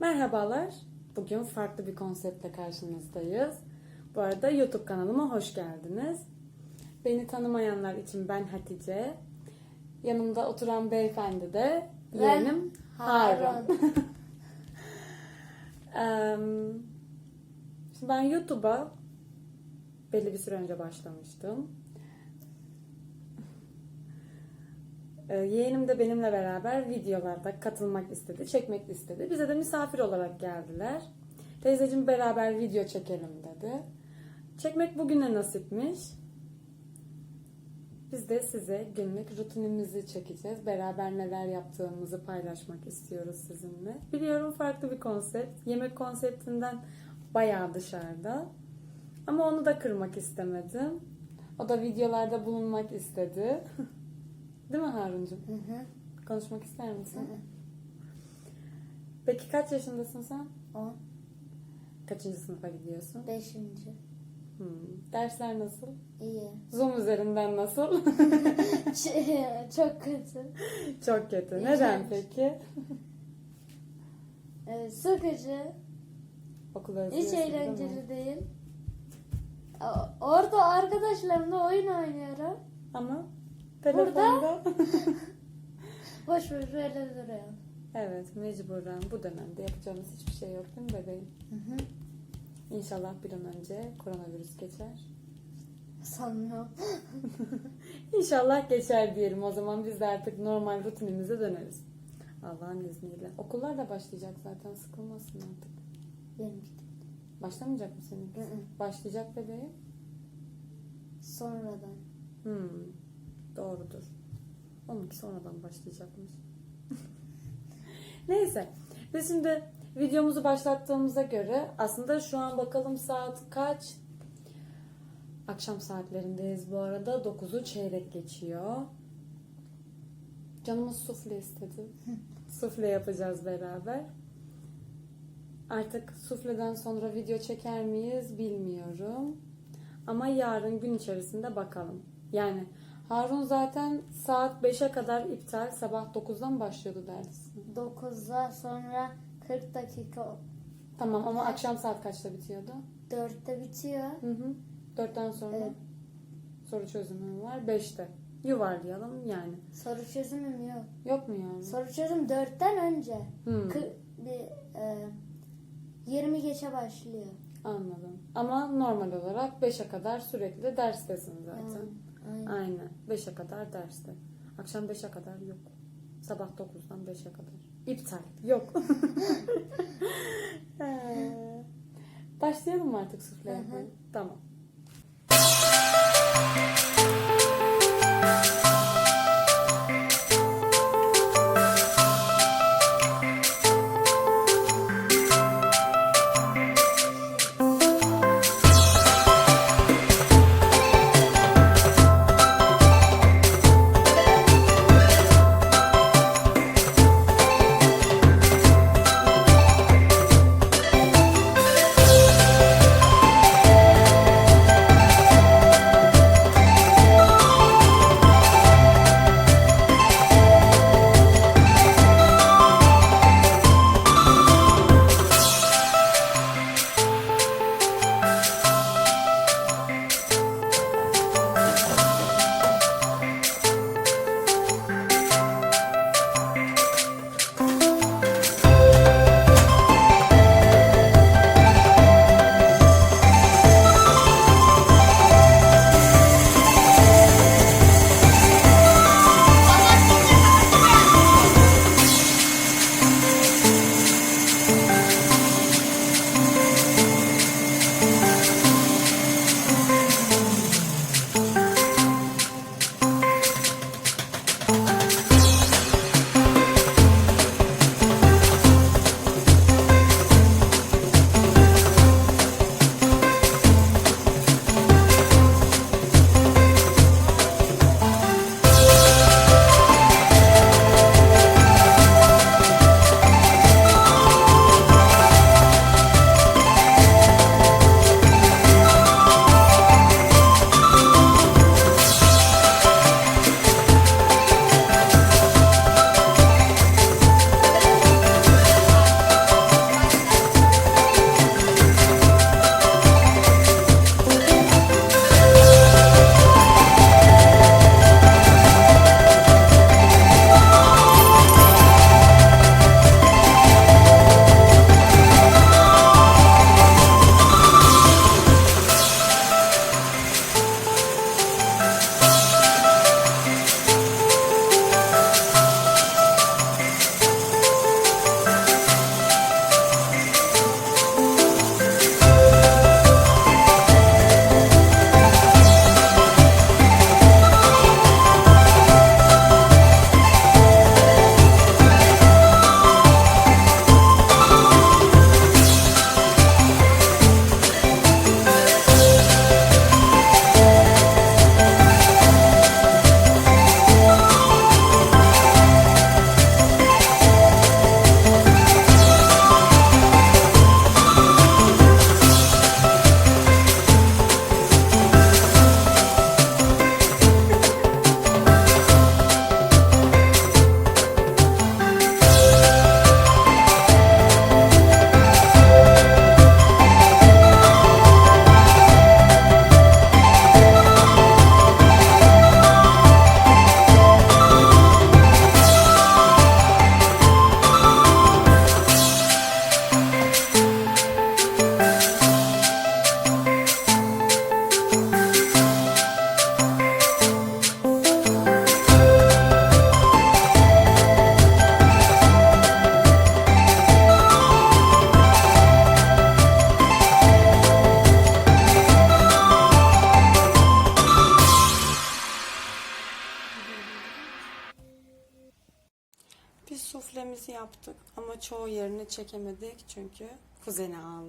Merhabalar. Bugün farklı bir konseptle karşınızdayız. Bu arada YouTube kanalıma hoş geldiniz. Beni tanımayanlar için ben Hatice. Yanımda oturan beyefendi de yeğenim Harun. Şimdi ben YouTube'a belli bir süre önce başlamıştım. Yeğenim de benimle beraber videolarda katılmak istedi, çekmek istedi. Bize de misafir olarak geldiler. Teyzeciğim beraber video çekelim dedi. Çekmek bugüne nasipmiş. Biz de size günlük rutinimizi çekeceğiz. Beraber neler yaptığımızı paylaşmak istiyoruz sizinle. Biliyorum farklı bir konsept. Yemek konseptinden bayağı dışarıda. Ama onu da kırmak istemedim. O da videolarda bulunmak istedi. Değil mi Haruncuğum? Hı hı. Konuşmak ister misin? Hı hı. Peki kaç yaşındasın sen? On. Kaçıncı sınıfa gidiyorsun? Beşinci. Hmm. Dersler nasıl? İyi. Zoom üzerinden nasıl? Ç- Çok kötü. Çok kötü. Neden peki? Ee, sıkıcı. Okulu Hiç özlüyorsun değil mi? eğlenceli değil. Orada arkadaşlarımla oyun oynuyorum. Ama? Telefonda. Boş boş böyle duruyor. evet mecburen bu dönemde yapacağımız hiçbir şey yok değil mi bebeğim? Hı hı. İnşallah bir an önce koronavirüs geçer. Sanmıyorum. İnşallah geçer diyelim o zaman biz de artık normal rutinimize döneriz. Allah'ın izniyle. Okullar da başlayacak zaten sıkılmasın artık. Benim. Başlamayacak mı senin? Hı hı. Başlayacak bebeğim. Sonradan. Hmm, doğrudur. Onunki sonradan başlayacakmış. Neyse. Biz şimdi videomuzu başlattığımıza göre aslında şu an bakalım saat kaç? Akşam saatlerindeyiz bu arada. 9'u çeyrek geçiyor. Canımız sufle istedi. sufle yapacağız beraber. Artık sufleden sonra video çeker miyiz bilmiyorum. Ama yarın gün içerisinde bakalım. Yani Harun zaten saat 5'e kadar iptal. Sabah 9'dan başlıyordu ders. 9'da sonra 40 dakika Tamam ama akşam saat kaçta bitiyordu? 4'te bitiyor. Hı hı. 4'ten sonra Evet. soru çözümü var. 5'te. Yuvarlayalım yani. Soru çözümüm yok. Yok mu yani? Soru çözüm 4'ten önce. Hmm, Kı- bir, e, 20 geçe başlıyor. anladım. Ama normal olarak 5'e kadar sürekli de derstesin zaten. Aynen. Aynen. 5'e kadar derste. Akşam 5'e kadar yok. Sabah 9'dan 5'e kadar. İptal. Yok. Ee, Başlayalım mı artık sufle yapmaya? Tamam.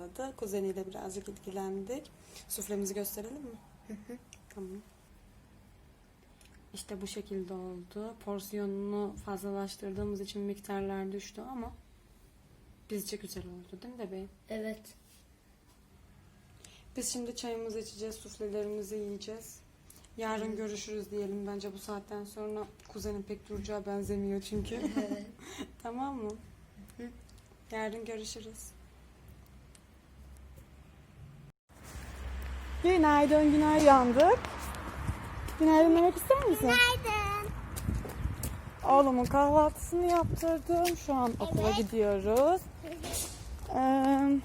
Ağladı. Kuzeniyle birazcık ilgilendik. Suflemizi gösterelim mi? Tamam. İşte bu şekilde oldu. Porsiyonunu fazlalaştırdığımız için miktarlar düştü ama bizce güzel oldu değil mi bebeğim? Evet. Biz şimdi çayımızı içeceğiz, suflelerimizi yiyeceğiz. Yarın görüşürüz diyelim bence bu saatten sonra kuzenin pek duracağı benzemiyor çünkü. Evet. tamam mı? Yarın görüşürüz. Günaydın, günaydın uyandık. Günaydın demek ister misin? Günaydın. Oğlumun kahvaltısını yaptırdım. Şu an okula gidiyoruz. Ee,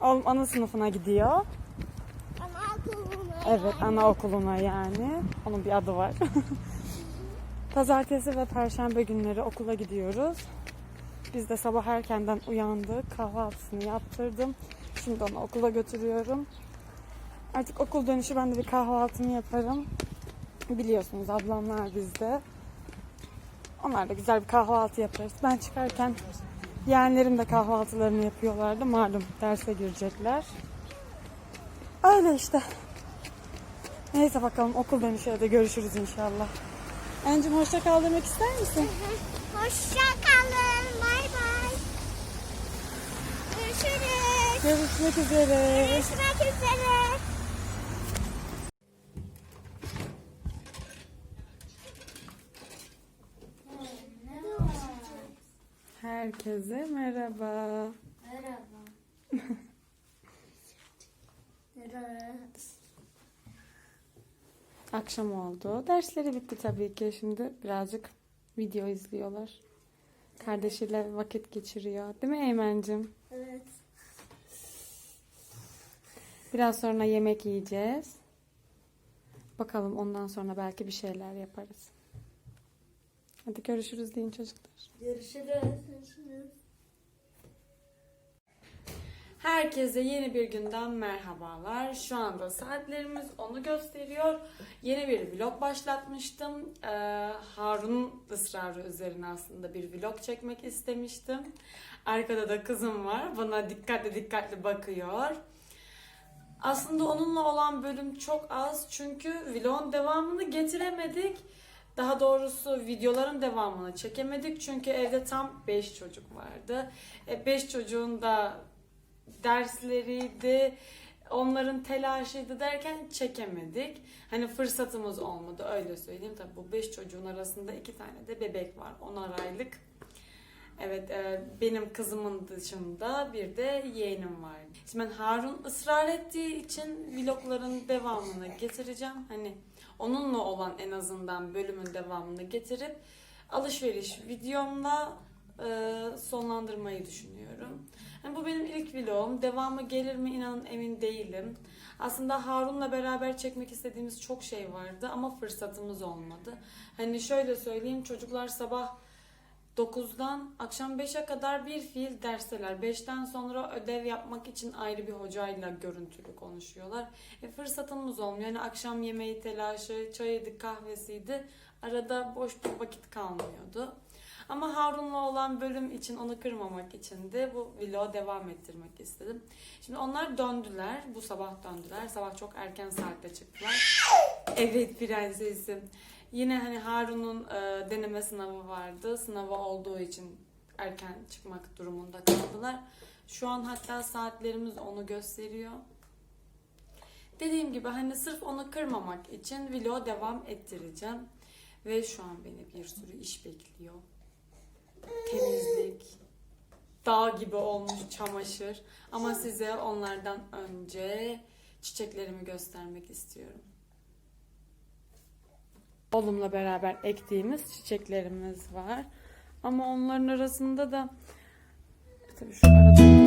oğlum ana sınıfına gidiyor. Anaokuluna. Evet, anaokuluna yani. Onun bir adı var. Pazartesi ve perşembe günleri okula gidiyoruz. Biz de sabah erkenden uyandık. Kahvaltısını yaptırdım. Şimdi onu okula götürüyorum. Artık okul dönüşü ben de bir kahvaltımı yaparım. Biliyorsunuz ablamlar bizde. Onlar da güzel bir kahvaltı yaparız. Ben çıkarken yeğenlerim de kahvaltılarını yapıyorlardı. Malum derse girecekler. Öyle işte. Neyse bakalım okul dönüşü de görüşürüz inşallah. Encim hoşça kal demek ister misin? Hoşça kalın. Görüşmek üzere. Görüşmek üzere. Herkese merhaba. Merhaba. Evet. Akşam oldu. Dersleri bitti tabii ki. Şimdi birazcık video izliyorlar. Kardeşiyle vakit geçiriyor. Değil mi Eymen'cim? Evet. Biraz sonra yemek yiyeceğiz. Bakalım ondan sonra belki bir şeyler yaparız. Hadi görüşürüz deyin çocuklar. Görüşürüz. Görüşürüz. Herkese yeni bir günden merhabalar. Şu anda saatlerimiz onu gösteriyor. Yeni bir vlog başlatmıştım. Ee, Harun ısrarı üzerine aslında bir vlog çekmek istemiştim. Arkada da kızım var. Bana dikkatli dikkatli bakıyor. Aslında onunla olan bölüm çok az çünkü vlogun devamını getiremedik. Daha doğrusu videoların devamını çekemedik çünkü evde tam 5 çocuk vardı. 5 çocuğun da dersleriydi, onların telaşıydı derken çekemedik. Hani fırsatımız olmadı öyle söyleyeyim. Tabii bu 5 çocuğun arasında 2 tane de bebek var 10 aylık. Evet e, benim kızımın dışında bir de yeğenim var. Şimdi ben Harun ısrar ettiği için vlogların devamını getireceğim. Hani onunla olan en azından bölümün devamını getirip alışveriş videomla e, sonlandırmayı düşünüyorum. Yani bu benim ilk vlogum. Devamı gelir mi inanın emin değilim. Aslında Harun'la beraber çekmek istediğimiz çok şey vardı ama fırsatımız olmadı. Hani şöyle söyleyeyim çocuklar sabah 9'dan akşam 5'e kadar bir fiil dersteler. 5'ten sonra ödev yapmak için ayrı bir hocayla görüntülü konuşuyorlar. E, fırsatımız olmuyor. Yani akşam yemeği telaşı, çayıydı, kahvesiydi. Arada boş bir vakit kalmıyordu. Ama Harun'la olan bölüm için onu kırmamak için de bu vlogu devam ettirmek istedim. Şimdi onlar döndüler. Bu sabah döndüler. Sabah çok erken saatte çıktılar. Evet prensesim. Yine hani Harun'un e, deneme sınavı vardı. Sınavı olduğu için erken çıkmak durumunda kaldılar. Şu an hatta saatlerimiz onu gösteriyor. Dediğim gibi hani sırf onu kırmamak için vlogu devam ettireceğim. Ve şu an beni bir sürü iş bekliyor. Temizlik, dağ gibi olmuş çamaşır. Ama size onlardan önce çiçeklerimi göstermek istiyorum. Oğlumla beraber ektiğimiz çiçeklerimiz var. Ama onların arasında da tabii şu arada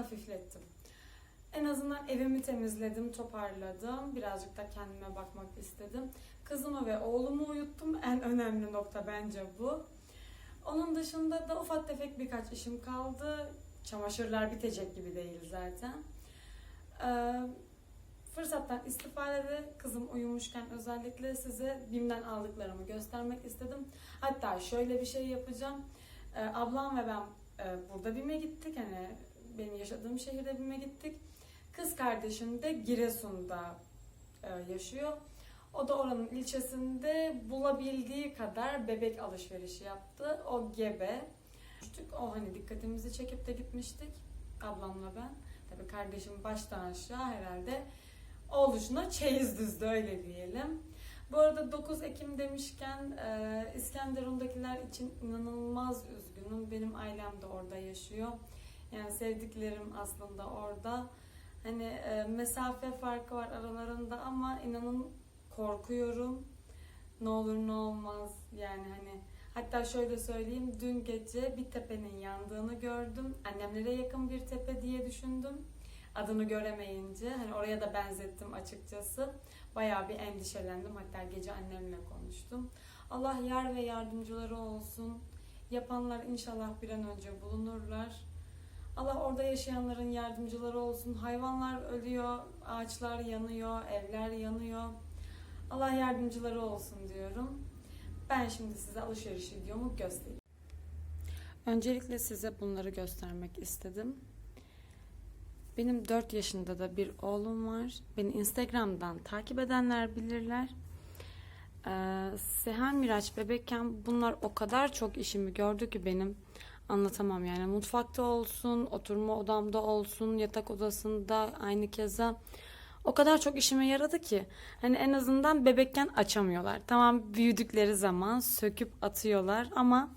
hafiflettim. En azından evimi temizledim, toparladım. Birazcık da kendime bakmak istedim. Kızımı ve oğlumu uyuttum. En önemli nokta bence bu. Onun dışında da ufak tefek birkaç işim kaldı. Çamaşırlar bitecek gibi değil zaten. Ee, fırsattan istifade kızım uyumuşken özellikle size BİM'den aldıklarımı göstermek istedim. Hatta şöyle bir şey yapacağım. Ee, ablam ve ben e, burada BİM'e gittik. Hani benim yaşadığım şehirde BİM'e gittik. Kız kardeşim de Giresun'da e, yaşıyor. O da oranın ilçesinde bulabildiği kadar bebek alışverişi yaptı. O gebe. O hani dikkatimizi çekip de gitmiştik. Ablamla ben. Tabii kardeşim baştan aşağı herhalde oğluşuna çeyiz düzdü öyle diyelim. Bu arada 9 Ekim demişken e, İskenderun'dakiler için inanılmaz üzgünüm. Benim ailem de orada yaşıyor. Yani sevdiklerim aslında orada. Hani e, mesafe farkı var aralarında ama inanın korkuyorum. Ne olur ne olmaz yani hani hatta şöyle söyleyeyim dün gece bir tepenin yandığını gördüm. Annemlere yakın bir tepe diye düşündüm. Adını göremeyince hani oraya da benzettim açıkçası. Bayağı bir endişelendim. Hatta gece annemle konuştum. Allah yar ve yardımcıları olsun. Yapanlar inşallah bir an önce bulunurlar. Allah orada yaşayanların yardımcıları olsun. Hayvanlar ölüyor, ağaçlar yanıyor, evler yanıyor. Allah yardımcıları olsun diyorum. Ben şimdi size alışveriş videomu göstereyim. Öncelikle size bunları göstermek istedim. Benim 4 yaşında da bir oğlum var. Beni Instagram'dan takip edenler bilirler. Ee, Sehan Miraç bebekken bunlar o kadar çok işimi gördü ki benim anlatamam yani mutfakta olsun, oturma odamda olsun, yatak odasında aynı keza o kadar çok işime yaradı ki hani en azından bebekken açamıyorlar. Tamam büyüdükleri zaman söküp atıyorlar ama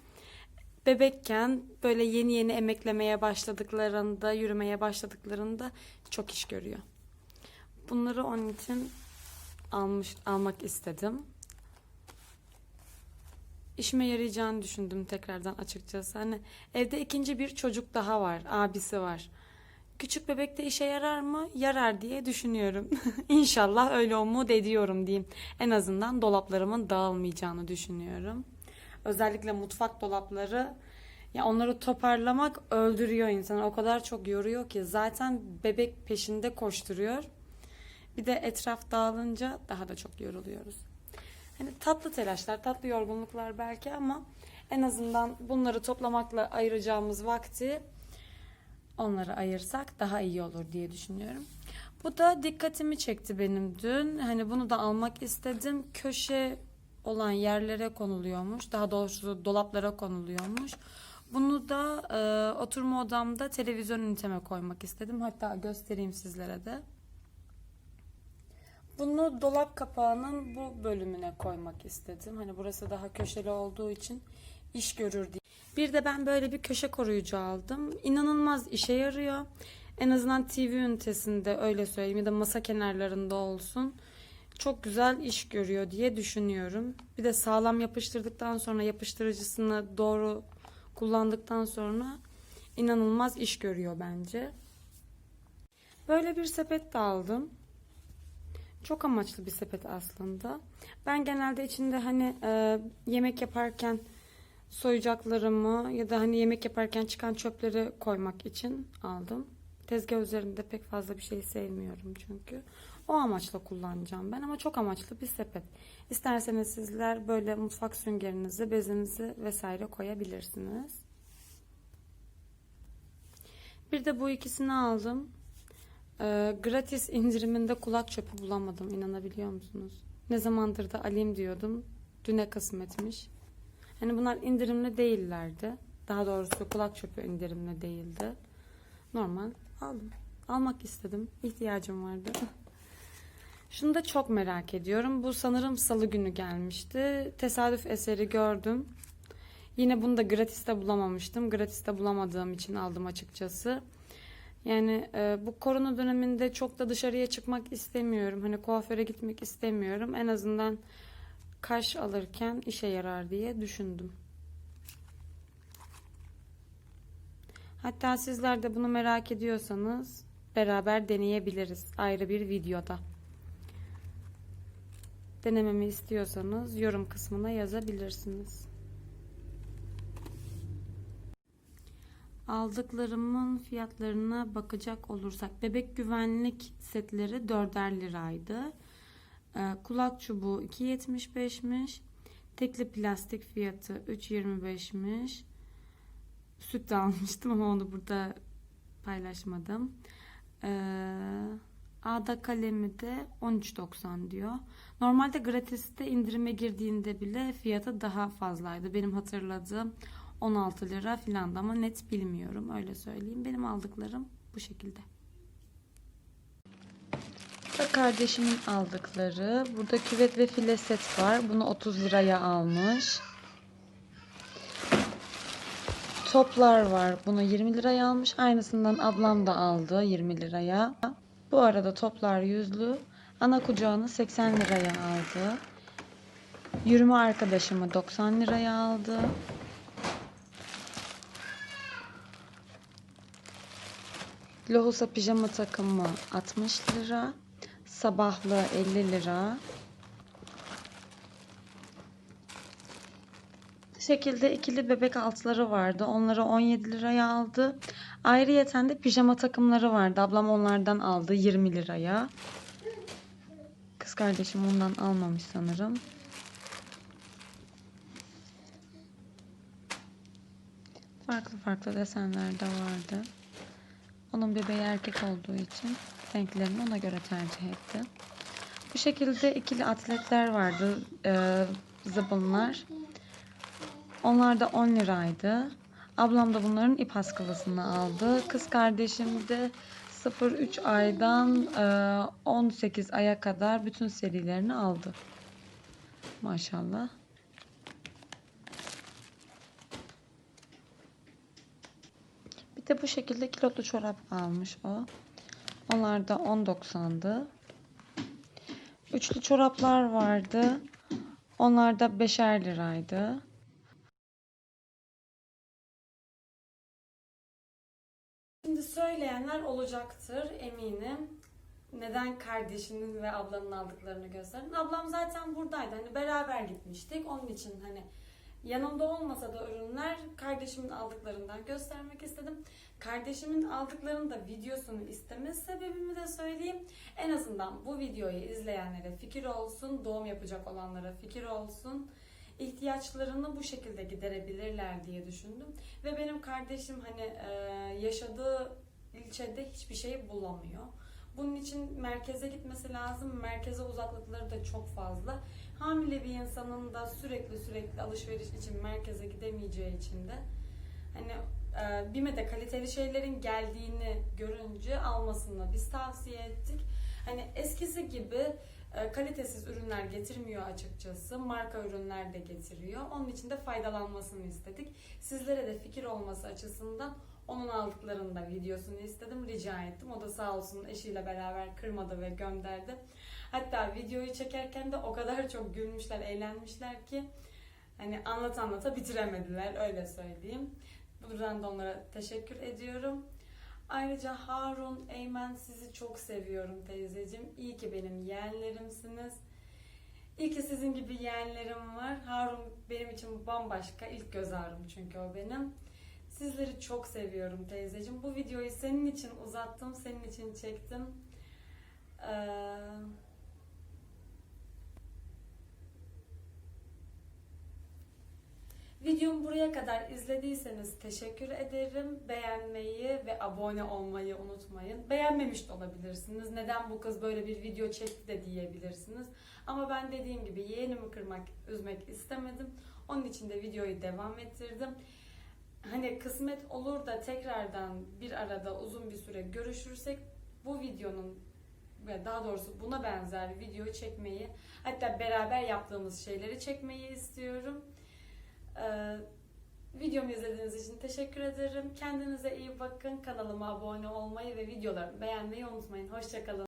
bebekken böyle yeni yeni emeklemeye başladıklarında, yürümeye başladıklarında çok iş görüyor. Bunları onun için almış almak istedim. İşime yarayacağını düşündüm tekrardan açıkçası. Hani evde ikinci bir çocuk daha var, abisi var. Küçük bebek de işe yarar mı? Yarar diye düşünüyorum. İnşallah öyle umut ediyorum diyeyim. En azından dolaplarımın dağılmayacağını düşünüyorum. Özellikle mutfak dolapları ya onları toparlamak öldürüyor insanı. O kadar çok yoruyor ki zaten bebek peşinde koşturuyor. Bir de etraf dağılınca daha da çok yoruluyoruz. Hani tatlı telaşlar, tatlı yorgunluklar belki ama en azından bunları toplamakla ayıracağımız vakti onları ayırsak daha iyi olur diye düşünüyorum. Bu da dikkatimi çekti benim dün. Hani bunu da almak istedim. Köşe olan yerlere konuluyormuş. Daha doğrusu dolaplara konuluyormuş. Bunu da e, oturma odamda televizyon üniteme koymak istedim. Hatta göstereyim sizlere de. Bunu dolap kapağının bu bölümüne koymak istedim. Hani burası daha köşeli olduğu için iş görür diye. Bir de ben böyle bir köşe koruyucu aldım. İnanılmaz işe yarıyor. En azından TV ünitesinde öyle söyleyeyim ya da masa kenarlarında olsun. Çok güzel iş görüyor diye düşünüyorum. Bir de sağlam yapıştırdıktan sonra yapıştırıcısını doğru kullandıktan sonra inanılmaz iş görüyor bence. Böyle bir sepet de aldım. Çok amaçlı bir sepet aslında. Ben genelde içinde hani e, yemek yaparken soyacaklarımı ya da hani yemek yaparken çıkan çöpleri koymak için aldım. Tezgah üzerinde pek fazla bir şey sevmiyorum çünkü. O amaçla kullanacağım ben ama çok amaçlı bir sepet. İsterseniz sizler böyle mutfak süngerinizi, bezinizi vesaire koyabilirsiniz. Bir de bu ikisini aldım. Ee, gratis indiriminde kulak çöpü bulamadım inanabiliyor musunuz? Ne zamandır da alayım diyordum. Düne kısmetmiş. Hani bunlar indirimli değillerdi. Daha doğrusu kulak çöpü indirimli değildi. Normal aldım. Almak istedim. İhtiyacım vardı. Şunu da çok merak ediyorum. Bu sanırım salı günü gelmişti. Tesadüf eseri gördüm. Yine bunu da gratiste bulamamıştım. Gratiste bulamadığım için aldım açıkçası. Yani e, bu korona döneminde çok da dışarıya çıkmak istemiyorum. Hani kuaföre gitmek istemiyorum. En azından kaş alırken işe yarar diye düşündüm. Hatta sizler de bunu merak ediyorsanız beraber deneyebiliriz ayrı bir videoda. Denememi istiyorsanız yorum kısmına yazabilirsiniz. Aldıklarımın fiyatlarına bakacak olursak bebek güvenlik setleri 4'er liraydı. Ee, kulak çubuğu 2.75'miş. Tekli plastik fiyatı 3.25'miş. Süt de almıştım ama onu burada paylaşmadım. Ee, Ağda kalemi de 13.90 diyor. Normalde gratis'te indirime girdiğinde bile fiyatı daha fazlaydı. Benim hatırladığım 16 lira filan ama net bilmiyorum öyle söyleyeyim. Benim aldıklarım bu şekilde. Da kardeşimin aldıkları. Burada küvet ve file set var. Bunu 30 liraya almış. Toplar var. Bunu 20 liraya almış. Aynısından ablam da aldı 20 liraya. Bu arada toplar yüzlü. Ana kucağını 80 liraya aldı. Yürüme arkadaşımı 90 liraya aldı. Lohusa pijama takımı 60 lira. Sabahlı 50 lira. Şekilde ikili bebek altları vardı. Onları 17 liraya aldı. Ayrıyeten de pijama takımları vardı. Ablam onlardan aldı 20 liraya. Kız kardeşim ondan almamış sanırım. Farklı farklı desenler de vardı. Onun bebeği erkek olduğu için renklerini ona göre tercih etti. Bu şekilde ikili atletler vardı. Ee, zıbınlar. Onlar da 10 liraydı. Ablam da bunların ip askılısını aldı. Kız kardeşim de 0-3 aydan e, 18 aya kadar bütün serilerini aldı. Maşallah. Bir de bu şekilde kilotlu çorap almış o. Onlar da 10.90'dı. Üçlü çoraplar vardı. Onlar da 5'er liraydı. Şimdi söyleyenler olacaktır eminim. Neden kardeşinin ve ablanın aldıklarını gösterdin? Ablam zaten buradaydı. Hani beraber gitmiştik. Onun için hani yanımda olmasa da ürünler kardeşimin aldıklarından göstermek istedim. Kardeşimin aldıklarının da videosunu isteme sebebimi de söyleyeyim. En azından bu videoyu izleyenlere fikir olsun, doğum yapacak olanlara fikir olsun. ihtiyaçlarını bu şekilde giderebilirler diye düşündüm. Ve benim kardeşim hani e, yaşadığı ilçede hiçbir şey bulamıyor. Bunun için merkeze gitmesi lazım. Merkeze uzaklıkları da çok fazla. Hamile bir insanın da sürekli sürekli alışveriş için merkeze gidemeyeceği için de hani e, BİM'e kaliteli şeylerin geldiğini görünce almasını biz tavsiye ettik. Hani eskisi gibi e, kalitesiz ürünler getirmiyor açıkçası. Marka ürünler de getiriyor. Onun için de faydalanmasını istedik. Sizlere de fikir olması açısından onun aldıklarını da videosunu istedim. Rica ettim. O da sağ olsun eşiyle beraber kırmadı ve gönderdi. Hatta videoyu çekerken de o kadar çok gülmüşler, eğlenmişler ki hani anlat anlata bitiremediler öyle söyleyeyim. Buradan da onlara teşekkür ediyorum. Ayrıca Harun, Eymen sizi çok seviyorum teyzeciğim. İyi ki benim yeğenlerimsiniz. İyi ki sizin gibi yeğenlerim var. Harun benim için bambaşka. ilk göz ağrım çünkü o benim. Sizleri çok seviyorum teyzeciğim. Bu videoyu senin için uzattım, senin için çektim. Ee, Videomu buraya kadar izlediyseniz teşekkür ederim. Beğenmeyi ve abone olmayı unutmayın. Beğenmemiş de olabilirsiniz. Neden bu kız böyle bir video çekti de diyebilirsiniz. Ama ben dediğim gibi yeğenimi kırmak, üzmek istemedim. Onun için de videoyu devam ettirdim. Hani kısmet olur da tekrardan bir arada uzun bir süre görüşürsek bu videonun ve daha doğrusu buna benzer video çekmeyi hatta beraber yaptığımız şeyleri çekmeyi istiyorum. Ee, videomu izlediğiniz için teşekkür ederim. Kendinize iyi bakın. Kanalıma abone olmayı ve videolarımı beğenmeyi unutmayın. Hoşçakalın.